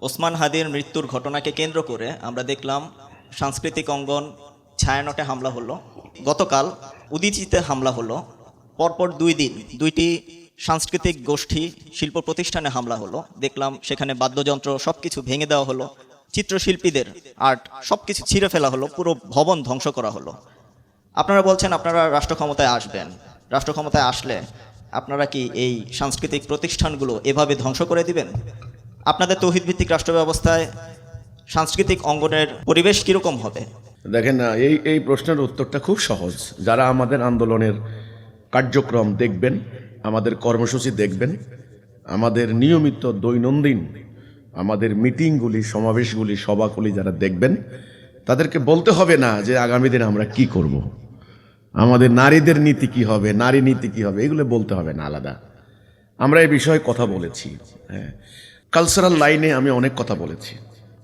ওসমান হাদির মৃত্যুর ঘটনাকে কেন্দ্র করে আমরা দেখলাম সাংস্কৃতিক অঙ্গন ছায়ানটে হামলা হলো। গতকাল উদিচিতে হামলা হলো। পরপর দুই দিন দুইটি সাংস্কৃতিক গোষ্ঠী শিল্প প্রতিষ্ঠানে হামলা হলো। দেখলাম সেখানে বাদ্যযন্ত্র সব কিছু ভেঙে দেওয়া হলো। চিত্রশিল্পীদের আর্ট সব কিছু ছিঁড়ে ফেলা হলো। পুরো ভবন ধ্বংস করা হলো। আপনারা বলছেন আপনারা রাষ্ট্র ক্ষমতায় আসবেন। রাষ্ট্র ক্ষমতায় আসলে আপনারা কি এই সাংস্কৃতিক প্রতিষ্ঠানগুলো এভাবে ধ্বংস করে দিবেন? আপনাদের তৌহিদ ভিত্তিক রাষ্ট্র ব্যবস্থায় সাংস্কৃতিক অঙ্গনের পরিবেশ কীরকম হবে? দেখেন না, এই এই প্রশ্নের উত্তরটা খুব সহজ। যারা আমাদের আন্দোলনের কার্যক্রম দেখবেন, আমাদের কর্মসূচি দেখবেন, আমাদের নিয়মিত দৈনন্দিন আমাদের মিটিংগুলি, সমাবেশগুলি, সভাগুলি যারা দেখবেন, তাদেরকে বলতে হবে না যে আগামী দিনে আমরা কি করব। আমাদের নারীদের নীতি কি হবে, নারী নীতি কি হবে, এগুলো বলতে হবে না, আলাদা। আমরা এই বিষয়ে কথা বলেছি হ্যাঁ। কালচারাল লাইনে আমি অনেক কথা বলেছি।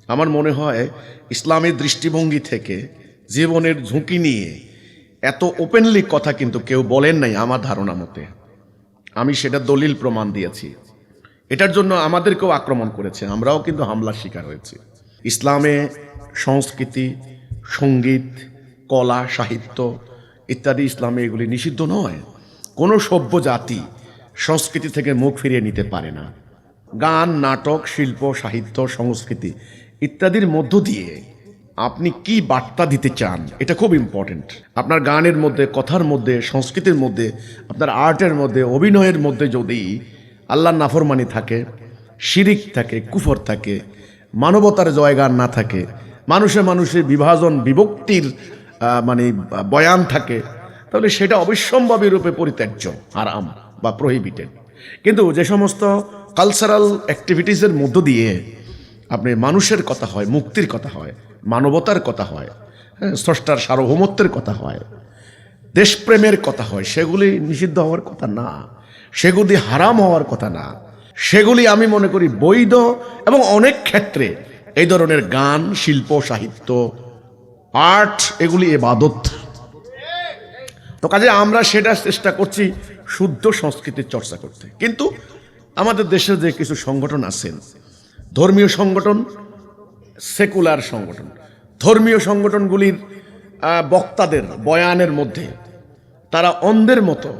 আমার মনে হয় ইসলামের দৃষ্টিভঙ্গি থেকে জীবনের ঝুঁকি নিয়ে এত ওপেনলি কথা কিন্তু কেউ বলেন নাই আমার ধারণা মতে। আমি সেটা দলিল প্রমাণ দিয়েছি। এটার জন্য আমাদেরকেও আক্রমণ করেছে। আমরাও কিন্তু হামলার শিকার হয়েছি। ইসলামে সংস্কৃতি, সংগীত, কলা, সাহিত্য ইত্যাদি ইসলামে এগুলি নিষিদ্ধ নয়। কোনো সভ্য জাতি সংস্কৃতি থেকে মুখ ফিরিয়ে নিতে পারে না। গান, নাটক, শিল্প, সাহিত্য, সংস্কৃতি ইত্যাদির মধ্য দিয়ে আপনি কি বার্তা দিতে চান? এটা খুব ইম্পর্টেন্ট আপনার গানের মধ্যে, কথার মধ্যে, সংস্কৃতির মধ্যে, আপনার আর্টের মধ্যে, অভিনয়ের মধ্যে যদি আল্লাহর নাফরমানি থাকে, শিরিক থাকে, কুফর থাকে, মানবতার জয়গান না থাকে, মানুষে মানুষের বিভাজন, বিভক্তির মানে বয়ান থাকে, তাহলে সেটা অবিসম্ভাবী রূপে পরিত্যাজ্য আরাম বা প্রহিবিটেড কিন্তু যে সমস্ত কালচারাল অ্যাক্টিভিটিসের মধ্য দিয়ে আপনি মানুষের কথা হয় মুক্তির কথা হয় মানবতার কথা হয় হ্যাঁ, স্রষ্টার সার্বভৌমত্বের কথা হয় দেশপ্রেমের কথা হয় সেগুলি নিষিদ্ধ হওয়ার কথা না সেগুলি হারাম হওয়ার কথা না সেগুলি আমি মনে করি বৈধ এবং অনেক ক্ষেত্রে এই ধরনের গান শিল্প সাহিত্য আর্ট এগুলি এবাদত। তো কাজে আমরা সেটা চেষ্টা করছি শুদ্ধ সংস্কৃতির চর্চা করতে। কিন্তু আমাদের দেশে যে কিছু সংগঠন আছেন ধর্মীয় সংগঠন, সেকুলার সংগঠন, ধর্মীয় সংগঠনগুলির বক্তাদের বয়ানের মধ্যে তারা অন্ধের মতো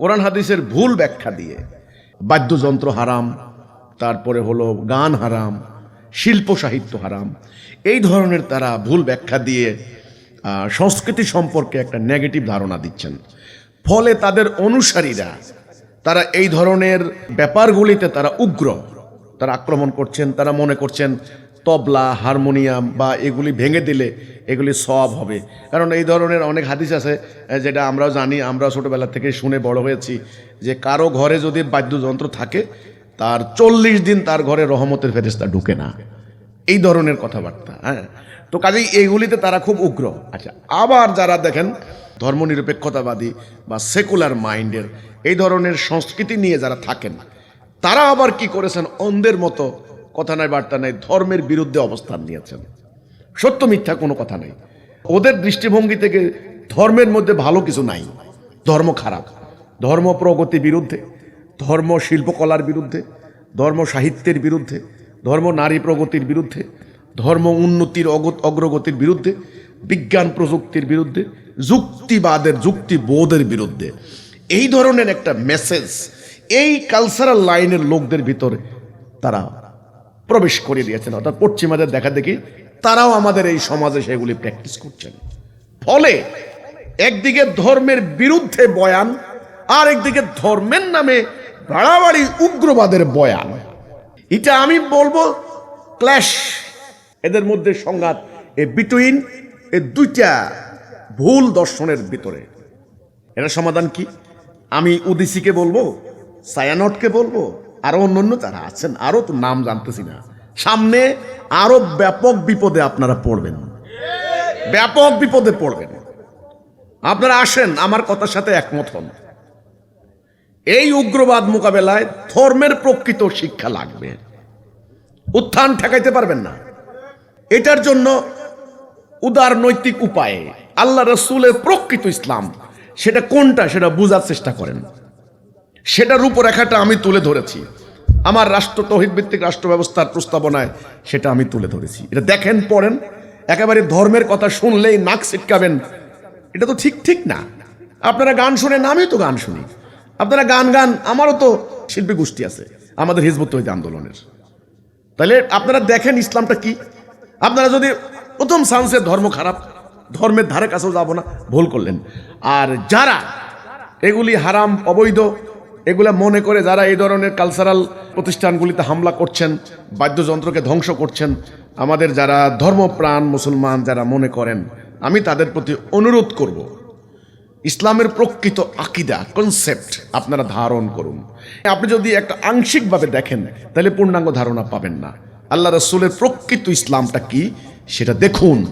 কোরআন হাদিসের ভুল ব্যাখ্যা দিয়ে বাদ্যযন্ত্র হারাম, তারপরে হলো গান হারাম, শিল্প সাহিত্য হারাম, এই ধরনের তারা ভুল ব্যাখ্যা দিয়ে সংস্কৃতি সম্পর্কে একটা নেগেটিভ ধারণা দিচ্ছেন। ফলে তাদের অনুসারীরা তারা এই ধরনের ব্যাপারগুলিতে তারা উগ্র। তারা আক্রমণ করছেন, তারা মনে করছেন তবলা, হারমোনিয়াম বা এগুলি ভেঙে দিলে এগুলি সব হবে। কারণ এই ধরনের অনেক হাদিস আছে যেটা আমরাও জানি আমরা ছোটোবেলা থেকে শুনে বড় হয়েছি, যে কারও ঘরে যদি বাদ্যযন্ত্র থাকে, তার চল্লিশ দিন তার ঘরে রহমতের ফেরেস্তা ঢুকে না। এই ধরনের কথাবার্তা হ্যাঁ? তো কাজেই এইগুলিতে তারা খুব উগ্র। আচ্ছা আবার যারা দেখেন ধর্মনিরপেক্ষতাবাদী বা সেকুলার মাইন্ডের এই ধরনের সংস্কৃতি নিয়ে যারা থাকেন, তারা আবার কি করেছেন? অন্ধের মতো কথা নাই, বার্তা নাই, ধর্মের বিরুদ্ধে অবস্থান নিয়েছেন। সত্য মিথ্যা কোনো কথা নাই। ওদের দৃষ্টিভঙ্গি থেকে ধর্মের মধ্যে ভালো কিছু নাই। ধর্ম খারাপ। ধর্ম প্রগতি বিরুদ্ধে, ধর্ম শিল্পকলার বিরুদ্ধে, ধর্ম সাহিত্যের বিরুদ্ধে, ধর্ম নারী প্রগতির বিরুদ্ধে, ধর্ম উন্নতির অগ্রগতির বিরুদ্ধে, বিজ্ঞান প্রযুক্তির বিরুদ্ধে, যুক্তিবাদের, যুক্তিবোধের বিরুদ্ধে। এই ধরনের একটা মেসেজ এই কালচারাল লাইনের লোকদের ভিতরে তারা প্রবেশ করে দিয়েছেন। অর্থাৎ পশ্চিমাদের দেখা দেখি তারাও আমাদের এই সমাজে সেগুলি প্র্যাকটিস করছেন। ফলে একদিকে ধর্মের বিরুদ্ধে বয়ান আর একদিকে ধর্মের নামে বাড়াবাড়ি উগ্রবাদের বয়ান। এটা আমি বলব ক্ল্যাশ এদের মধ্যে সংঘাত, এ বিটুইন এ দুইটা ভুল দর্শনের ভিতরে। এটা সমাধান কি? আমি উদিসিকে বলব, সায়ানটকে বলব, আরও অন্যান্য যারা আছেন, আরও তো নাম জানতেছি না। সামনে আরও ব্যাপক বিপদে আপনারা পড়বেন। ব্যাপক বিপদে পড়বেন। আপনারা আসেন, আমার কথার সাথে একমত হন। এই উগ্রবাদ মোকাবেলায় ধর্মের প্রকৃত শিক্ষা লাগবে। উত্থান ঠেকাইতে পারবেন না। এটার জন্য উদার নৈতিক উপায়ে আল্লাহ রসুলের প্রকৃত ইসলাম সেটা কোনটা সেটা বোঝার চেষ্টা করেন। সেটার রূপরেখাটা আমি তুলে ধরেছি। আমার রাষ্ট্র তহিদ ভিত্তিক রাষ্ট্র ব্যবস্থার প্রস্তাবনায় সেটা আমি তুলে ধরেছি। এটা দেখেন, পড়েন, একেবারে ধর্মের কথা শুনলেই নাক সিটকাবেন এটা তো ঠিক ঠিক না। আপনারা গান শুনেন, আমিও তো গান শুনি। আপনারা গান গান, আমারও তো শিল্পী গোষ্ঠী আছে, আমাদের হিজবুত তহিদ আন্দোলনের। তাহলে আপনারা দেখেন ইসলামটা কি। আপনারা যদি প্রথম সায়েন্সের ধর্ম খারাপ ধর্মের ধারে কাছেও যাব না, ভুল করলেন। আর যারা এগুলি হারাম, অবৈধ, এগুলা মনে করে যারা এই ধরনের কালচারাল প্রতিষ্ঠানগুলিতে হামলা করছেন, বাদ্যযন্ত্রকে ধ্বংস করছেন, আমাদের যারা ধর্মপ্রাণ মুসলমান যারা মনে করেন, আমি তাদের প্রতি অনুরোধ করব, ইসলামের প্রকৃত আকিদা কনসেপ্ট আপনারা ধারণ করুন। আপনি যদি একটা আংশিকভাবে দেখেন, তাহলে পূর্ণাঙ্গ ধারণা পাবেন না। আল্লাহ রসুলের প্রকৃত ইসলামটা কি, সেটা দেখুন।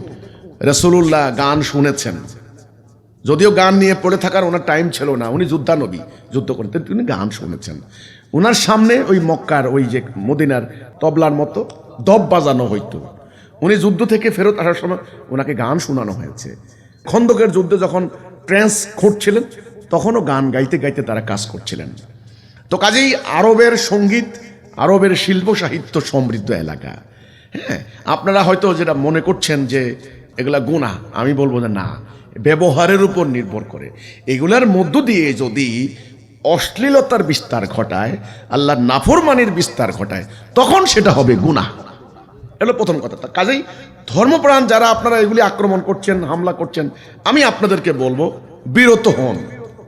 রসুল্লাহ গান শুনেছেন। যদিও গান নিয়ে পড়ে থাকার ওনার টাইম ছিল না, উনি যুদ্ধানবী, যুদ্ধ করতেন তিনি গান শুনেছেন। ওনার সামনে ওই মক্কার ওই যে মদিনার তবলার মতো দব বাজানো হইতো। উনি যুদ্ধ থেকে ফেরত আসার সময় ওনাকে গান শোনানো হয়েছে। খন্দকের যুদ্ধে যখন ট্রেন্স খুঁটছিলেন তখনও গান গাইতে গাইতে তারা কাজ করছিলেন। তো কাজেই আরবের সংগীত, আরবের শিল্প সাহিত্য সমৃদ্ধ এলাকা। হ্যাঁ আপনারা হয়তো যেটা মনে করছেন যে এগুলা গুণা আমি বলব যে না, ব্যবহারের উপর নির্ভর করে। এগুলার মধ্য দিয়ে যদি অশ্লীলতার বিস্তার ঘটায়, আল্লাহর নাফরমানির বিস্তার ঘটায়, তখন সেটা হবে গুণা এলো প্রথম কথা। কাজেই ধর্মপ্রাণ যারা আপনারা এগুলি আক্রমণ করছেন, হামলা করছেন, আমি আপনাদেরকে বলব, বিরত হন,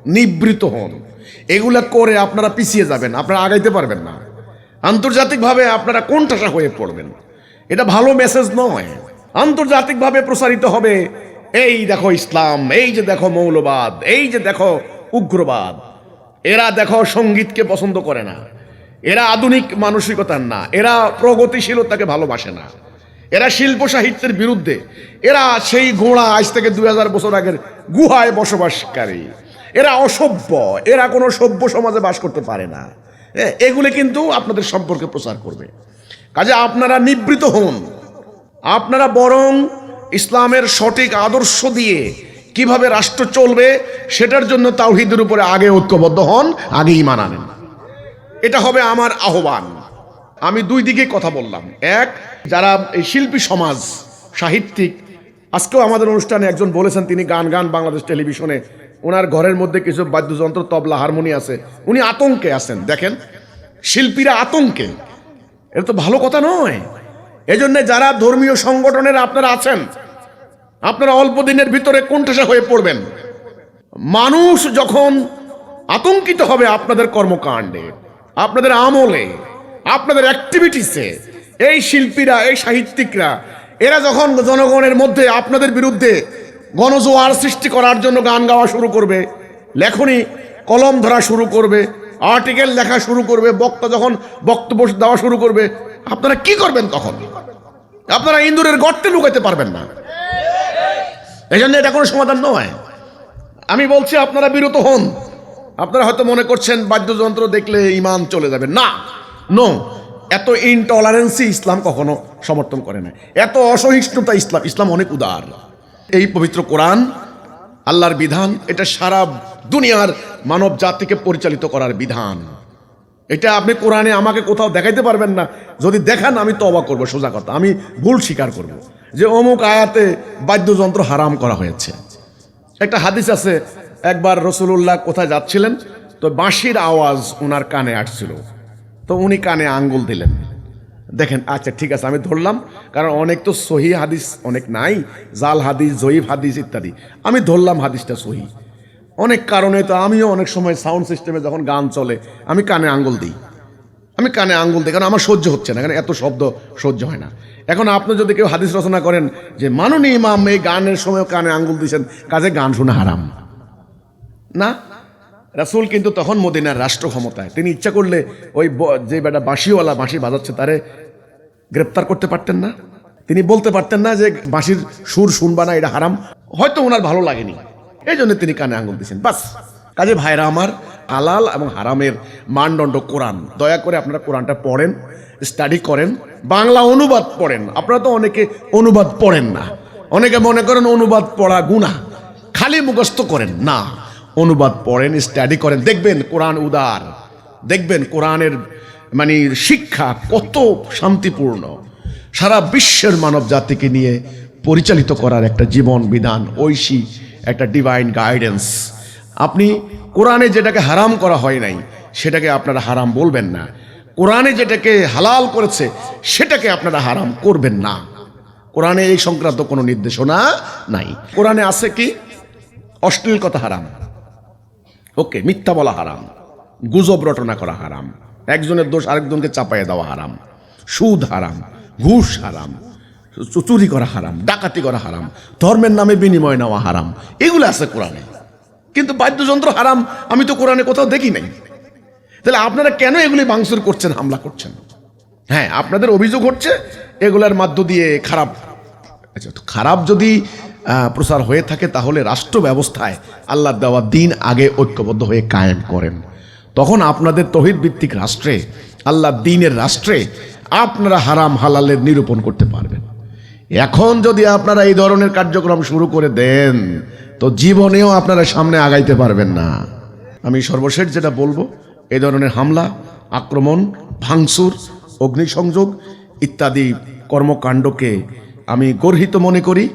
নিবৃত হন। এগুলা করে আপনারা পিছিয়ে যাবেন, আপনারা আগাইতে পারবেন না। আন্তর্জাতিকভাবে আপনারা কোনঠাসা হয়ে পড়বেন। এটা ভালো মেসেজ নয়। আন্তর্জাতিকভাবে প্রসারিত হবে। এই দেখো ইসলাম, এই যে দেখো মৌলবাদ, এই যে দেখো উগ্রবাদ। এরা দেখো সঙ্গীতকে পছন্দ করে না। এরা আধুনিক মানসিকতার না। এরা প্রগতিশীলতাকে ভালোবাসে না। এরা শিল্প সাহিত্যের বিরুদ্ধে। এরা সেই ঘোড়া আজ থেকে দুই হাজার বছর আগের গুহায় বসবাসকারী। এরা অসভ্য। এরা কোনো সভ্য সমাজে বাস করতে পারে না। এ- এগুলি কিন্তু আপনাদের সম্পর্কে প্রচার করবে। কাজে আপনারা নিবৃত হন। আপনারা বরং ইসলামের সঠিক আদর্শ দিয়ে কীভাবে রাষ্ট্র চলবে সেটার জন্য তাওহিদের উপরে আগে ঐক্যবদ্ধ হন আগেই মানানেন এটা হবে আমার আহ্বান। আমি দুই দিকে কথা বললাম। এক, যারা এই শিল্পী সমাজ, সাহিত্যিক, আজকেও আমাদের অনুষ্ঠানে একজন বলেছেন, তিনি গান গান বাংলাদেশ টেলিভিশনে। ওনার ঘরের মধ্যে কিছু বাদ্যযন্ত্র, তবলা, হারমোনি আছে। উনি আতঙ্কে আছেন। দেখেন, শিল্পীরা আতঙ্কে। এটা তো ভালো কথা নয়। এজন্য যারা ধর্মীয় সংগঠনের আপনারা আছেন, আপনারা অল্প দিনের ভিতরে কোণঠাসা হয়ে পড়বেন। মানুষ যখন আতঙ্কিত হবে আপনাদের কর্মকাণ্ডে, আপনাদের আমলে, আপনাদের অ্যাক্টিভিটিসে এই শিল্পীরা, এই সাহিত্যিকরা, এরা যখন জনগণের মধ্যে আপনাদের বিরুদ্ধে গণজোয়ার সৃষ্টি করার জন্য গান গাওয়া শুরু করবে, লেখনি, কলম ধরা শুরু করবে আর্টিকেল লেখা শুরু করবে, বক্তা যখন বক্তব্য দেওয়া শুরু করবে, আপনারা কি করবেন তখন? আপনারা ইন্দুরের গর্তে লুকাতে পারবেন না। এই জন্য এটা কোনো সমাধান নয়। আমি বলছি, আপনারা বিরত হন। আপনারা হয়তো মনে করছেন, বাদ্যযন্ত্র দেখলে ইমান চলে যাবে। না নো এত ইনটলারেন্সি ইসলাম কখনো সমর্থন করে না। এত অসহিষ্ণুতা ইসলাম ইসলাম অনেক উদার। এই পবিত্র কোরআন, আল্লাহর বিধান, এটা সারা দুনিয়ার মানব জাতিকে পরিচালিত করার বিধান। এটা আপনি কোরআনে আমাকে কোথাও দেখাইতে পারবেন না। যদি দেখান, আমি তো অবাক করব, সোজা কথা। আমি ভুল স্বীকার করব। যে অমুক আয়াতে বাদ্যযন্ত্র হারাম করা হয়েছে। একটা হাদিস আছে, একবার রসুল্লাহ কোথায় যাচ্ছিলেন, তো বাঁশির আওয়াজ ওনার কানে আসছিল। তো উনি কানে আঙ্গুল দিলেন। দেখেন আচ্ছা ঠিক আছে, আমি ধরলাম, কারণ অনেক তো সহি হাদিস, অনেক নাই। জাল হাদিস, জয়ীফ হাদিস, ইত্যাদি। আমি ধরলাম হাদিসটা সহি। অনেক কারণে তো আমিও অনেক সময় সাউন্ড সিস্টেমে যখন গান চলে, আমি কানে আঙ্গুল দিই। আমি কানে আঙ্গুল দিই, কারণ আমার সহ্য হচ্ছে না, কারণ এত শব্দ সহ্য হয় না। এখন আপনি যদি কেউ হাদিস রচনা করেন যে, মাননীয় ইমাম, এই গানের সময় কানে আঙ্গুল দিয়েছেন, কাজে গান শোনা হারাম। না। রাসূল কিন্তু তখন মদিনার রাষ্ট্র ক্ষমতায়। তিনি ইচ্ছা করলে ওই যে বেটা বাঁশিওয়ালা বাঁশি বাজাচ্ছে, তারে গ্রেপ্তার করতে পারতেন না। তিনি বলতে পারতেন না যে, বাঁশির সুর শুনবা না, এটা হারাম। হয়তো ওনার ভালো লাগেনি। এই জন্য তিনি কানে আঙুল দিয়েছেন। বাস। কাজে ভাইরা আমার, আলাল এবং হারামের মানদণ্ড কোরআন। দয়া করে আপনারা কোরআনটা পড়েন, স্টাডি করেন, বাংলা অনুবাদ পড়েন। আপনারা তো অনেকে অনুবাদ পড়েন না। অনেকে মনে করেন অনুবাদ পড়া গুণা খালি মুখস্থ করেন। না, অনুবাদ পড়েন, স্টাডি করেন। দেখবেন কোরআন উদার। দেখবেন কোরআনের মানে শিক্ষা কত শান্তিপূর্ণ। সারা বিশ্বের মানব জাতিকে নিয়ে পরিচালিত করার একটা জীবন বিধান ঐশী। একটা ডিভাইন গাইডেন্স আপনি কোরআনে যেটাকে হারাম করা হয় নাই, সেটাকে আপনারা হারাম বলবেন না। কোরআনে যেটাকে হালাল করেছে, সেটাকে আপনারা হারাম করবেন না। কোরআনে এই সংক্রান্ত কোনো নির্দেশনা নাই। কোরআনে আছে কি? অশ্লীল কথা হারাম। ওকে, মিথ্যা বলা হারাম। গুজব রটনা করা হারাম। একজনের দোষ আরেকজনকে চাপাইয়ে দেওয়া হারাম। সুদ হারাম। ঘুষ হারাম। চুরি করা হারাম, ডাকাতি করা হারাম, ধর্মের নামে বিনিময় নেওয়া হারাম, এগুলো আছে কোরআনে। কিন্তু বাদ্যযন্ত্র হারাম, আমি তো কোরআনে কোথাও দেখি নাই। তাহলে আপনারা কেন এগুলি ভাঙচুর করছেন, হামলা করছেন? হ্যাঁ আপনাদের অভিযোগ হচ্ছে, এগুলার মাধ্য দিয়ে খারাপ। আচ্ছা তো খারাপ যদি প্রসার হয়ে থাকে, তাহলে রাষ্ট্র ব্যবস্থায় আল্লাহর দেওয়া দিন আগে ঐক্যবদ্ধ হয়ে কায়েম করেন। তখন আপনাদের তহিদ ভিত্তিক রাষ্ট্রে আল্লাহ দিনের রাষ্ট্রে, আপনারা হারাম, হালালের নিরূপণ করতে পারবেন। এখন যদি আপনারা এই ধরনের কার্যক্রম শুরু করে দেন, তো জীবনেও আপনারা সামনে আগাইতে পারবেন না। আমি সর্বশেষ যেটা বলব, এই ধরনের হামলা, আক্রমণ, ভাঙচুর, অগ্নিসংযোগ ইত্যাদি কর্মকাণ্ডকে আমি গর্হিত মনে করি।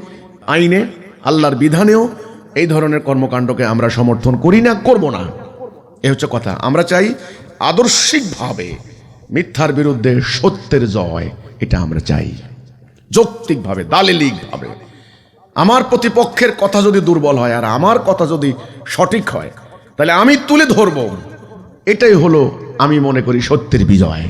আইনে, আল্লাহর বিধানেও এই ধরনের কর্মকাণ্ডকে আমরা সমর্থন করি না, করব না। এ হচ্ছে কথা। আমরা চাই আদর্শিকভাবে মিথ্যার বিরুদ্ধে সত্যের জয়, এটা আমরা চাই। যৌক্তিকভাবে, দালিলিকভাবে। আমার প্রতিপক্ষের কথা যদি দুর্বল হয় আর আমার কথা যদি সঠিক হয়, তাহলে আমি তুলে ধরব। এটাই হলো আমি মনে করি সত্যের বিজয়।